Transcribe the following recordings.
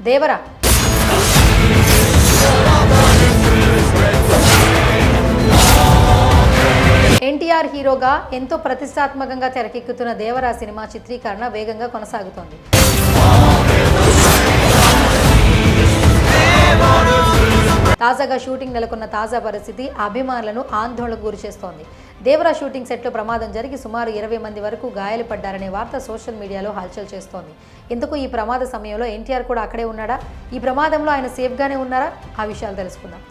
దేవరా. ఎన్టీఆర్ హీరోగా ఎంతో ప్రతిష్టాత్మకంగా తెరకెక్కుతున్న దేవరా సినిమా చిత్రీకరణ వేగంగా కొనసాగుతోంది. తాజాగా షూటింగ్ నెలకొన్న తాజా పరిస్థితి అభిమానులను ఆందోళనకు గురిచేస్తోంది దేవరా షూటింగ్ సెట్లో ప్రమాదం జరిగి సుమారు ఇరవై మంది వరకు గాయాలుపడ్డారనే వార్త సోషల్ మీడియాలో హల్చల్ చేస్తోంది. ఇందుకు ఈ ప్రమాద సమయంలో ఎన్టీఆర్ కూడా అక్కడే ఉన్నాడా? ఈ ప్రమాదంలో ఆయన సేఫ్గానే ఉన్నారా? ఆ విషయాలు తెలుసుకుందాం.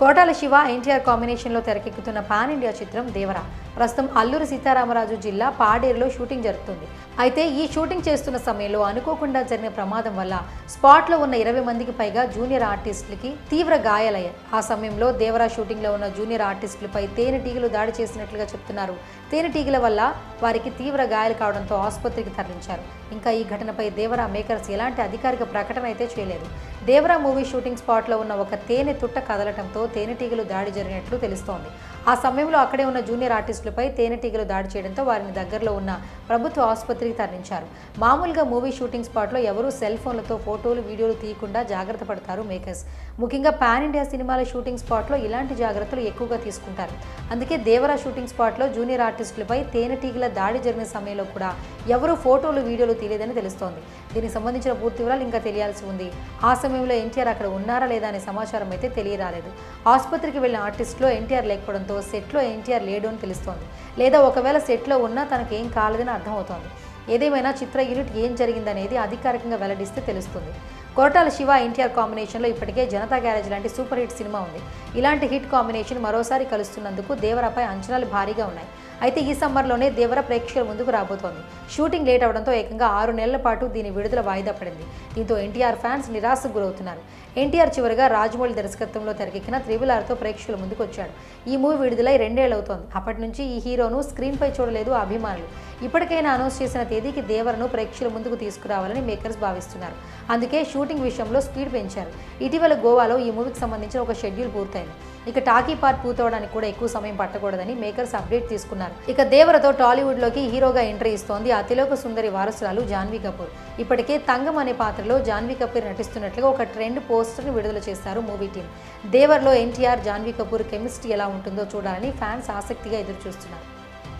కోటాల శివ ఎన్టీఆర్ కాంబినేషన్లో తెరకెక్కుతున్న పాన్ ఇండియా చిత్రం దేవరా. ప్రస్తుతం అల్లూరి సీతారామరాజు జిల్లా పాడేరులో షూటింగ్ జరుగుతుంది. అయితే ఈ షూటింగ్ చేస్తున్న సమయంలో అనుకోకుండా జరిగిన ప్రమాదం వల్ల స్పాట్లో ఉన్న ఇరవై మందికి పైగా జూనియర్ ఆర్టిస్టులకి తీవ్ర గాయాలయ్యాయి. ఆ సమయంలో దేవరా షూటింగ్లో ఉన్న జూనియర్ ఆర్టిస్టులపై తేనెటీగలు దాడి చేసినట్లుగా చెప్తున్నారు. తేనెటీగల వల్ల వారికి తీవ్ర గాయాలు కావడంతో ఆసుపత్రికి తరలించారు. ఇంకా ఈ ఘటనపై దేవరా మేకర్స్ ఎలాంటి అధికారిక ప్రకటన అయితే చేయలేదు. దేవరా మూవీ షూటింగ్ స్పాట్లో ఉన్న ఒక తేనె తుట్ట కదలటంతో తేనెటీగలు దాడి జరిగినట్లు తెలుస్తోంది. ఆ సమయంలో అక్కడే ఉన్న జూనియర్ ఆర్టిస్టులపై తేనెటీగలు దాడి చేయడంతో వారిని దగ్గరలో ఉన్న ప్రభుత్వ ఆసుపత్రికి తరలించారు. మామూలుగా మూవీ షూటింగ్ స్పాట్లో ఎవరూ సెల్ ఫోన్లతో ఫోటోలు వీడియోలు తీయకుండా జాగ్రత్త పడతారు మేకర్స్. ముఖ్యంగా పాన్ ఇండియా సినిమాల షూటింగ్ స్పాట్లో ఇలాంటి జాగ్రత్తలు ఎక్కువగా తీసుకుంటారు. అందుకే దేవరా షూటింగ్ స్పాట్లో జూనియర్ ఆర్టిస్టులపై తేనెటీగల దాడి జరిగిన సమయంలో కూడా ఎవరూ ఫోటోలు వీడియోలు తీయలేదని తెలుస్తోంది. దీనికి సంబంధించిన పూర్తి వివరాలు ఇంకా తెలియాల్సి ఉంది. ఆ సమయంలో ఎన్టీఆర్ అక్కడ ఉన్నారా లేదా అనే సమాచారం అయితే తెలియరాలేదు. ఆసుపత్రికి వెళ్ళిన ఆర్టిస్ట్లో ఎన్టీఆర్ లేకపోవడంతో సెట్లో ఎన్టీఆర్ లేడు అని తెలుస్తోంది. లేదా ఒకవేళ సెట్లో ఉన్నా తనకు ఏం కాలేదని అర్థమవుతోంది. ఏదేమైనా చిత్ర యూనిట్ ఏం జరిగిందనేది అధికారికంగా వెల్లడిస్తే తెలుస్తుంది. కొరటాల శివ ఎన్టీఆర్ కాంబినేషన్లో ఇప్పటికే జనతా గ్యారేజ్ లాంటి సూపర్ హిట్ సినిమా ఉంది. ఇలాంటి హిట్ కాంబినేషన్ మరోసారి కలుస్తున్నందుకు దేవరాపై అంచనాలు భారీగా ఉన్నాయి. అయితే ఈ సమ్మర్లోనే దేవర ప్రేక్షకుల ముందుకు రాబోతోంది. షూటింగ్ లేట్ అవడంతో ఏకంగా ఆరు నెలల పాటు దీని విడుదల వాయిదా పడింది. దీంతో ఎన్టీఆర్ ఫ్యాన్స్ నిరాశకు గురవుతున్నారు. ఎన్టీఆర్ చివరిగా రాజమౌళి దర్శకత్వంలో తెరకెక్కిన త్రిబులార్తో ప్రేక్షకుల ముందుకు వచ్చాడు. ఈ మూవీ విడుదలై రెండేళ్ళు అవుతోంది అప్పటి నుంచి ఈ హీరోను స్క్రీన్పై చూడలేదు అభిమానులు. ఇప్పటికైనా అనౌన్స్ చేసిన తేదీకి దేవరను ప్రేక్షకుల ముందుకు తీసుకురావాలని మేకర్స్ భావిస్తున్నారు. అందుకే షూటింగ్ విషయంలో స్పీడ్ పెంచారు. ఇటీవల గోవాలో ఈ మూవీకి సంబంధించిన ఒక షెడ్యూల్ పూర్తయింది. ఇక టాకీ పార్ట్ పూర్తవడానికి కూడా ఎక్కువ సమయం పట్టకూడదని మేకర్స్ అప్డేట్ తీసుకున్నారు. ఇక దేవరతో టాలీవుడ్లోకి హీరోగా ఎంట్రీ ఇస్తోంది అతిలోక సుందరి వారసురాలు జాన్వీ కపూర్. ఇప్పటికే తంగం అనే పాత్రలో జాన్వీ కపూర్ నటిస్తున్నట్లుగా ఒక ట్రెండ్ పోస్టర్ని విడుదల చేశారు మూవీ టీం. దేవర్లో ఎన్టీఆర్ జాన్వీ కపూర్ కెమిస్ట్రీ ఎలా ఉంటుందో చూడాలని ఫ్యాన్స్ ఆసక్తిగా ఎదురు చూస్తున్నారు